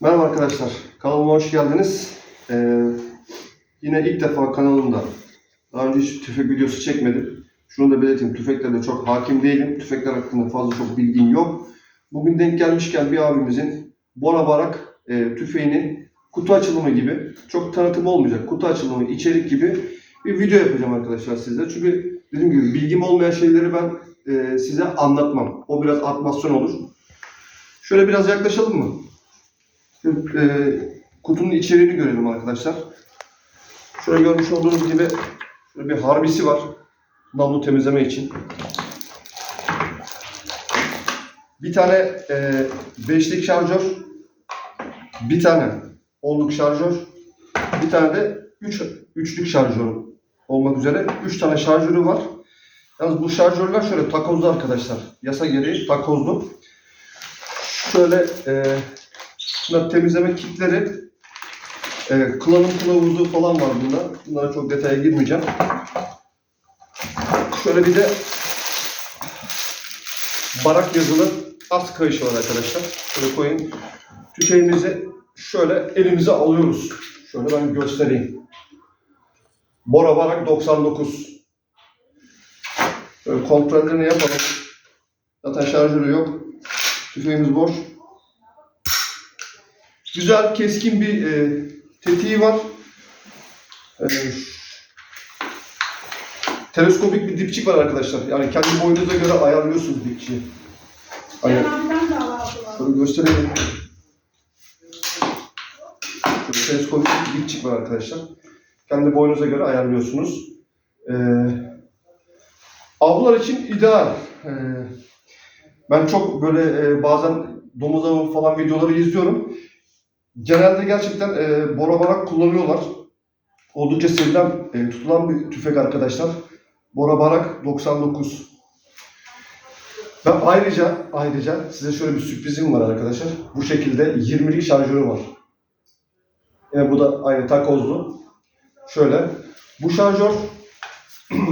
Merhaba arkadaşlar, kanalıma hoş geldiniz. Ee, yine ilk defa kanalımda. Daha önce hiç tüfek videosu çekmedim. Şunu da belirteyim, tüfeklerde çok hakim değilim. Tüfekler hakkında fazla çok bilgim yok. Bugün denk gelmişken bir abimizin Bora Barak e, tüfeğinin kutu açılımı gibi, çok tanıtım olmayacak, kutu açılımı, içerik gibi bir video yapacağım arkadaşlar size. Çünkü dediğim gibi bilgim olmayan şeyleri ben e, size anlatmam. O biraz atmasyon olur. Şöyle biraz yaklaşalım mı? Şu, e, kutunun içeriğini görelim arkadaşlar. Şöyle görmüş olduğunuz gibi şöyle bir harbisi var. Namlu temizleme için. Bir tane e, beşlik şarjör. Bir tane onluk şarjör. Bir tane de üç, üçlük şarjör olmak üzere. Üç tane şarjörü var. Yalnız bu şarjörler şöyle takozlu arkadaşlar. Yasa gereği takozlu. Şöyle e, Bunlar temizleme kitleri, e, kullanım kılavuzu falan var bunda. Bunlara çok detaya girmeyeceğim. Şöyle bir de barak yazılı at kayışı var arkadaşlar. Şöyle koyayım. Tüfeğimizi şöyle elimize alıyoruz. Şöyle ben göstereyim. Bora Barak 99. Şöyle kontrollerini yapalım. Zaten şarjörü yok. Tüfeğimiz boş. Güzel, keskin bir e, tetiği var. E, teleskopik bir dipçik var arkadaşlar. Yani kendi boyunuza göre ayarlıyorsunuz dipçiyi. Vardı. şöyle göstereyim. Şöyle teleskopik bir dipçik var arkadaşlar. Kendi boyunuza göre ayarlıyorsunuz. E, avlar için ideal. E, ben çok böyle e, bazen domuz avı falan videoları izliyorum. Genelde gerçekten e, bora barak kullanıyorlar. Oldukça sevilen, e, tutulan bir tüfek arkadaşlar. Bora Barak 99. Ben ayrıca ayrıca size şöyle bir sürprizim var arkadaşlar. Bu şekilde 20'lik şarjörü var. Yine bu da aynı takozlu. Şöyle. Bu şarjör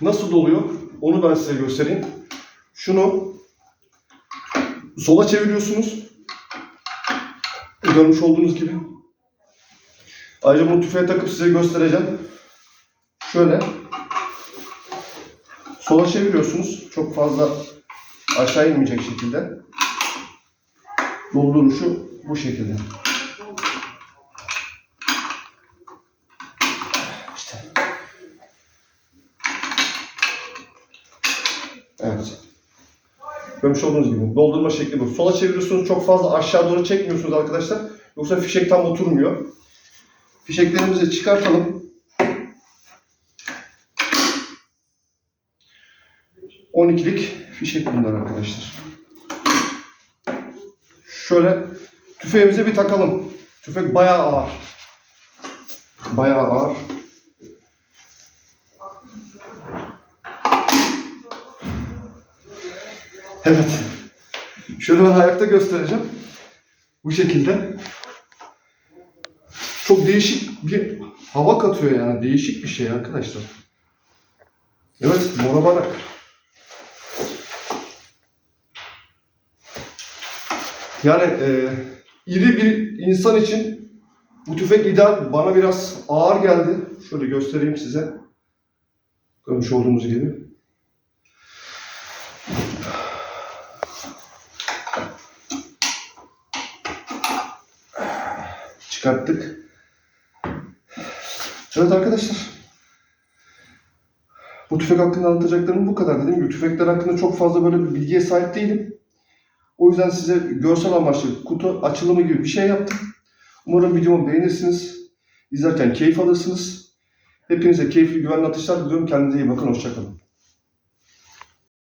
nasıl doluyor? Onu ben size göstereyim. Şunu sola çeviriyorsunuz. Görmüş olduğunuz gibi. Ayrıca bunu tüfeğe takıp size göstereceğim. Şöyle. Sola çeviriyorsunuz. Çok fazla aşağı inmeyecek şekilde. Dolduruşu bu şekilde. İşte. Evet. Görmüş olduğunuz gibi doldurma şekli bu. Sola çeviriyorsunuz çok fazla aşağı doğru çekmiyorsunuz arkadaşlar. Yoksa fişek tam oturmuyor. Fişeklerimizi çıkartalım. 12'lik fişek bunlar arkadaşlar. Şöyle tüfeğimize bir takalım. Tüfek bayağı ağır. Bayağı ağır. Evet. Şöyle ben ayakta göstereceğim. Bu şekilde. Çok değişik bir hava katıyor yani. Değişik bir şey arkadaşlar. Evet, Bora Barak. Yani e, iri bir insan için bu tüfek ideal. Bana biraz ağır geldi. Şöyle göstereyim size. Görmüş olduğunuz gibi. Çıkarttık. Evet arkadaşlar. Bu tüfek hakkında anlatacaklarım bu kadar. Dediğim gibi tüfekler hakkında çok fazla böyle bir bilgiye sahip değilim. O yüzden size görsel amaçlı kutu açılımı gibi bir şey yaptım. Umarım videomu beğenirsiniz. İzlerken keyif alırsınız. Hepinize keyifli güvenli atışlar diliyorum. Kendinize iyi bakın. Hoşçakalın.